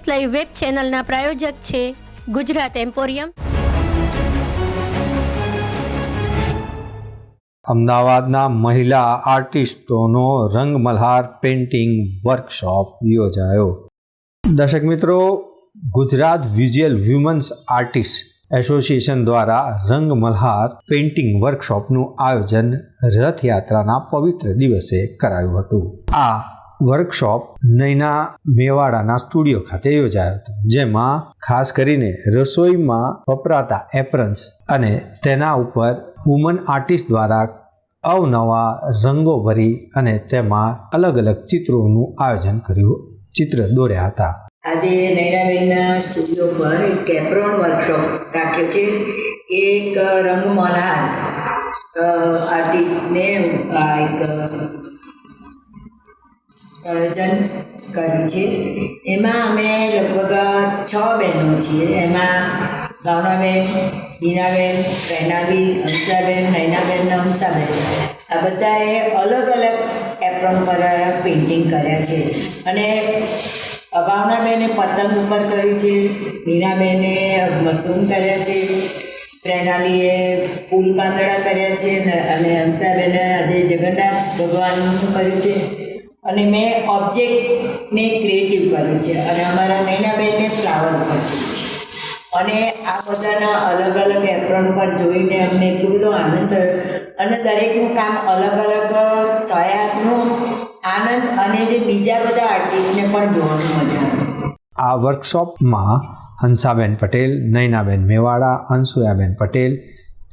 S live web ચેનલના પ્રાયોજક છે Gujarat emporium. અમદાવાદના મહિલા આર્ટિસ્ટોનો રંગમલ્હાર પેઇન્ટિંગ વર્કશોપ યોજાયો. દર્શક મિત્રો, Gujarat visual women's artist association દ્વારા રંગમલ્હાર પેઇન્ટિંગ વર્કશોપનું આયોજન રથયાત્રાના પવિત્ર દિવસે કરાયું હતું. આ વર્કશોપ નૈના મેવાડાના સ્ટુડિયો ખાતે યોજાયો હતો, જેમાં ખાસ કરીને રસોઈમાં વપરાતા એપ્રન્સ અને તેના ઉપર વુમન આર્ટિસ્ટ દ્વારા અવનવા રંગો ભરી અને તેમાં અલગ અલગ ચિત્રોનું આયોજન કર્યું, ચિત્ર દોર્યા હતા. આજે નૈનાબેનના સ્ટુડિયો પર એક કેપ્રોન વર્કશોપ રાખ્યો છે. એક રંગમલ્હાર આર્ટિસ્ટને એક આયોજન કર્યું છે. એમાં અમે લગભગ છ બહેનો છીએ. એમાં ભાવનાબેન બીનાબેન પ્રેનાલી હંસાબેન નૈનાબેન ને હંસાબેન આ બધાએ અલગ અલગ એપ્રોન પર પેઇન્ટિંગ કર્યા છે. અને ભાવનાબેને પતંગ ઉપર કર્યું છે. મીનાબેને મશરૂમ કર્યા છે. પ્રેનાલીએ ફૂલ પાંદડા કર્યા છે. અને હંસાબેને આજે જગન્નાથ ભગવાનનું કર્યું છે. અને મેં ઓબ્જેક્ટને ક્રિએટિવ કર્યું છે. અને અમારા નૈનાબેનને ફ્લાવર કર્યું છે. અને આ બધાના અલગ અલગ એપ્રોન પર જોઈને અમને એટલો બધો આનંદ થયો. અને દરેકનું કામ અલગ અલગ થયાનું આનંદ અને જે બીજા બધા આર્ટિસ્ટને પણ જોવાની મજા આવી. આ વર્કશોપમાં હંસાબેન પટેલ, નૈનાબેન મેવાડા અંસુયાબેન પટેલ,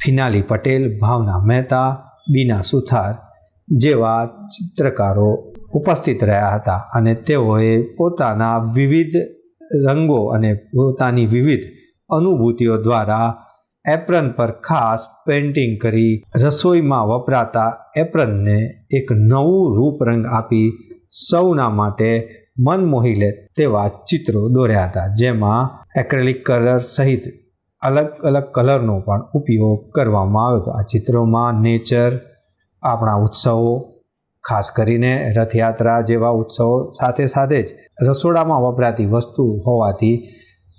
ફિનાલી પટેલ, ભાવના મહેતા, બીના સુથાર જેવા ચિત્રકારો ઉપસ્થિત રહ્યા હતા અને તેઓએ પોતાના વિવિધ રંગો અને પોતાની વિવિધ અનુભૂતિઓ દ્વારા એપ્રન પર ખાસ પેઇન્ટિંગ કરી રસોઈમાં વપરાતા એપ્રનને એક નવું રૂપરંગ આપી સૌના માટે મન મોહી લે તેવા ચિત્રો દોર્યા હતા, જેમાં એક્રેલિક કલર સહિત અલગ અલગ કલરનો પણ ઉપયોગ કરવામાં આવ્યો હતો. આ ચિત્રોમાં નેચર, આપણા ઉત્સવો ખાસ કરીને રથયાત્રા જેવા ઉત્સવો સાથે સાથે જ રસોડામાં વપરાતી વસ્તુ હોવાથી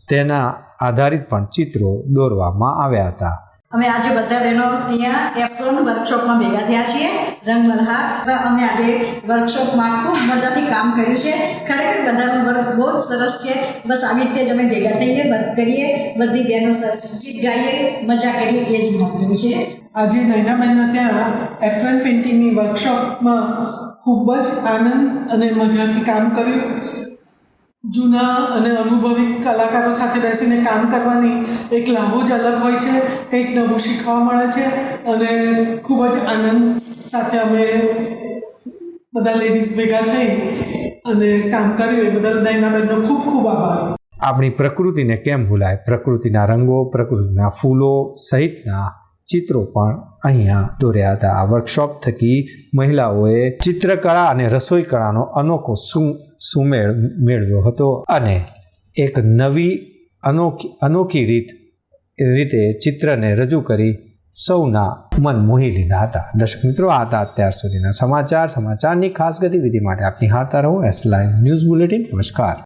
તેના આધારિત પણ ચિત્રો દોરવામાં આવ્યા હતા. અમે આજે બધા બહેનો અહીંયા એપ્રોન વર્કશોપમાં ભેગા થયા છીએ રંગમલહાર અમે આજે વર્કશોપમાં ખૂબ મજાથી કામ કર્યું છે. ખરેખર બધાનું વર્ક બહુ જ સરસ છે. બસ આવી રીતે જ અમે ભેગા થઈએ, વર્ક કરીએ, બધી બહેનો સરસ ગીત ગાઈએ, મજા કરીએ, એ જ મહત્વ છે. આજે નૈનાબેનના ત્યાં એપ્રોન પેઇન્ટિંગની વર્કશોપમાં ખૂબ જ આનંદ અને મજાથી કામ કર્યું. જૂના અને અનુભવી કલાકારો સાથે બેસીને કામ કરવાની એક લાભો જ અલગ હોય છે, કંઈક નવું શીખવા મળે છે અને ખૂબ જ આનંદ સાથે અમે બધા લેડીઝ ભેગા થઈ અને કામ કર્યું. એ બદલ નૈનાબેનનો ખૂબ ખૂબ આભાર. આપણી પ્રકૃતિને કેમ ભૂલાય? પ્રકૃતિના રંગો, પ્રકૃતિના ફૂલો સહિતના ચિત્રો પણ અહીંયા દોર્યા હતા. આ વર્કશોપ થકી મહિલાઓએ ચિત્રકળા અને રસોઈ કળાનો અનોખો સુમેળ મેળવ્યો હતો અને એક નવી અનોખી અનોખી રીત, રીતે ચિત્રને રજૂ કરી સૌના મન મોહી લીધા હતા. દર્શક મિત્રો, આ હતા અત્યાર સુધીના સમાચાર. સમાચારની ખાસ ગતિવિધિ માટે આપની હારતા રહો. એસ લાઈવ ન્યૂઝ બુલેટિન નમસ્કાર.